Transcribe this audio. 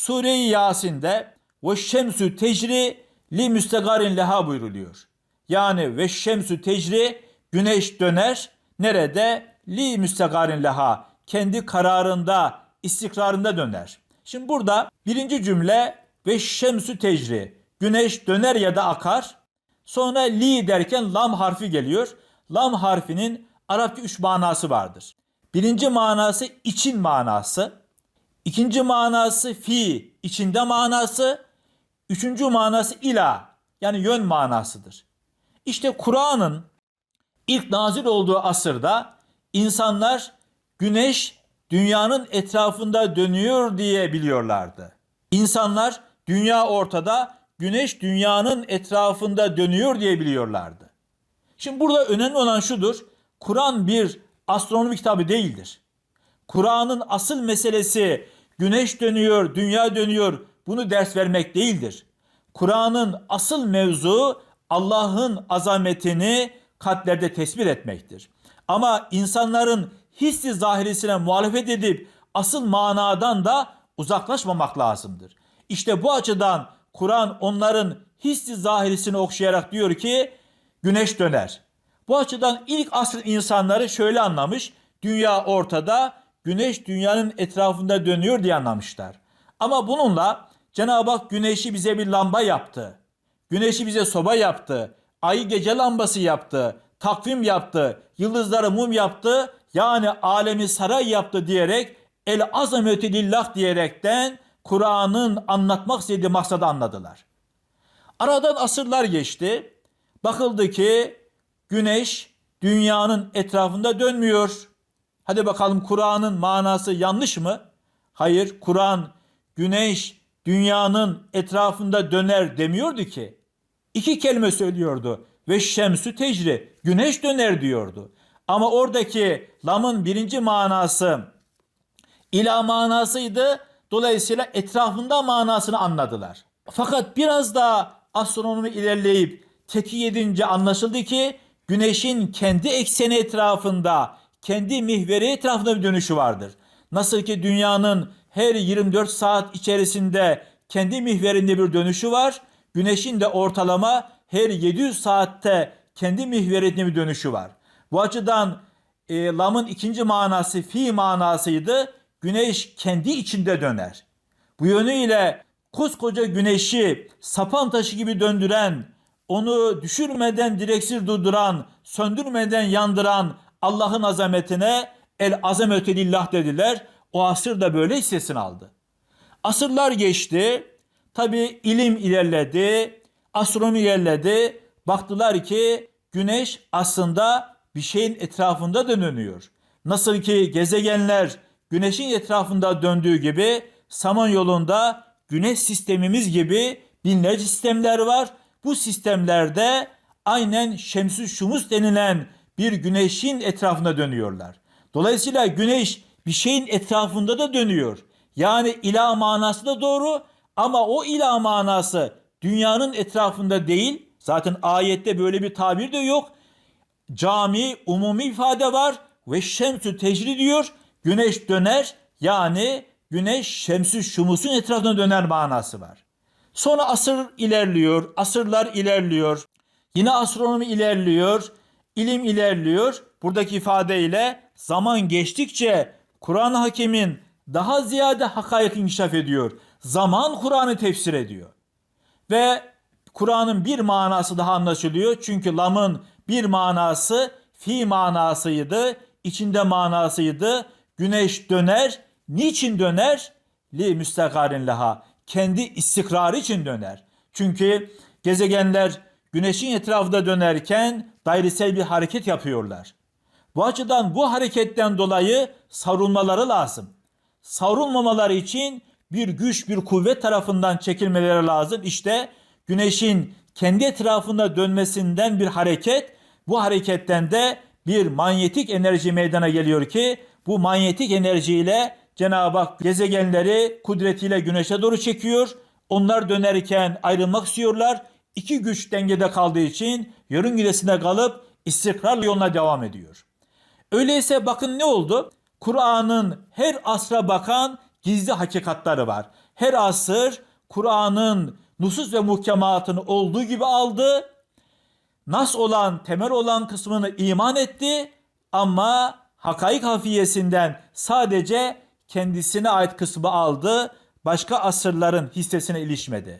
Sure-i Yasin'de ve şemsü tecri li müstegarin leha buyruluyor. Yani ve şemsü tecri güneş döner nerede? Li müstegarin leha kendi kararında, istikrarında döner. Şimdi burada birinci cümle ve şemsü tecri güneş döner ya da akar. Sonra li derken lam harfi geliyor. Lam harfinin Arapça üç manası vardır. Birinci manası için manası. İkinci manası fi, içinde manası. Üçüncü manası ila, yani yön manasıdır. İşte Kur'an'ın ilk nazil olduğu asırda insanlar güneş dünyanın etrafında dönüyor diye biliyorlardı. İnsanlar dünya ortada, güneş dünyanın etrafında dönüyor diye biliyorlardı. Şimdi burada önemli olan şudur. Kur'an bir astronomi kitabı değildir. Kur'an'ın asıl meselesi güneş dönüyor, dünya dönüyor bunu ders vermek değildir. Kur'an'ın asıl mevzu Allah'ın azametini kalplerde tespit etmektir. Ama insanların hissi zahirisine muhalefet edip asıl manadan da uzaklaşmamak lazımdır. İşte bu açıdan Kur'an onların hissi zahirisini okşayarak diyor ki güneş döner. Bu açıdan ilk asrın insanları şöyle anlamış. Dünya ortada, güneş dünyanın etrafında dönüyor diye anlamışlar. Ama bununla Cenab-ı Hak güneşi bize bir lamba yaptı. Güneşi bize soba yaptı. Ayı gece lambası yaptı. Takvim yaptı. Yıldızları mum yaptı. Yani alemi saray yaptı diyerek el azameti lillah diyerekten Kur'an'ın anlatmak istediği maksadı anladılar. Aradan asırlar geçti. Bakıldı ki güneş dünyanın etrafında dönmüyor. Hadi bakalım Kur'an'ın manası yanlış mı? Hayır, Kur'an güneş dünyanın etrafında döner demiyordu ki. İki kelime söylüyordu. Ve şemsü tecri, güneş döner diyordu. Ama oradaki lamın birinci manası ila manasıydı. Dolayısıyla etrafında manasını anladılar. Fakat biraz daha astronomi ilerleyip tetkik edince anlaşıldı ki güneşin kendi ekseni etrafında, kendi mihveri etrafında bir dönüşü vardır. Nasıl ki dünyanın her 24 saat içerisinde kendi mihverinde bir dönüşü var. Güneşin de ortalama her 700 saatte kendi mihverinde bir dönüşü var. Bu açıdan e, lamın ikinci manası fi manasıydı. Güneş kendi içinde döner. Bu yönüyle koskoca güneşi sapan taşı gibi döndüren, onu düşürmeden direksiz durduran, söndürmeden yandıran Allah'ın azametine el azamete lillah dediler. O asır da böyle hissesini aldı. Asırlar geçti. Tabi ilim ilerledi, astronomi ilerledi. Baktılar ki güneş aslında bir şeyin etrafında dönüyor. Nasıl ki gezegenler güneşin etrafında döndüğü gibi Samanyolu'nda güneş sistemimiz gibi binlerce sistemler var. Bu sistemlerde aynen şemsü şumus denilen bir güneşin etrafında dönüyorlar. Dolayısıyla güneş bir şeyin etrafında da dönüyor. Yani ilah manası da doğru ama o ilah manası dünyanın etrafında değil. Zaten ayette böyle bir tabir de yok. Cami, umumi ifade var ve şemsü tecri diyor. Güneş döner yani güneş şemsü şumusun etrafına döner manası var. Sonra asır ilerliyor, asırlar ilerliyor. Yine astronomi ilerliyor, ilim ilerliyor. Buradaki ifadeyle zaman geçtikçe Kur'an-ı Hakim'in daha ziyade hakaik inkişaf ediyor. Zaman Kur'an'ı tefsir ediyor. Ve Kur'an'ın bir manası daha anlaşılıyor. Çünkü lamın bir manası fi manasıydı, içinde manasıydı. Güneş döner. Niçin döner? Li müstakarin laha. Kendi istikrarı için döner. Çünkü gezegenler güneşin etrafında dönerken dairesel bir hareket yapıyorlar. Bu açıdan bu hareketten dolayı savrulmaları lazım. Savrulmamaları için bir güç, bir kuvvet tarafından çekilmeleri lazım. İşte güneşin kendi etrafında dönmesinden bir hareket, bu hareketten de bir manyetik enerji meydana geliyor ki bu manyetik enerjiyle Cenab-ı Hak gezegenleri kudretiyle güneşe doğru çekiyor. Onlar dönerken ayrılmak istiyorlar. İki güç dengede kaldığı için yörüngesine kalıp istikrarlı yoluna devam ediyor. Öyleyse bakın ne oldu? Kur'an'ın her asra bakan gizli hakikatları var. her asır Kur'an'ın nusus ve muhkematını olduğu gibi aldı. Nas olan, temel olan kısmını iman etti ama hakaik hafiyesinden sadece kendisine ait kısmı aldı. Başka asırların hissesine ilişmedi.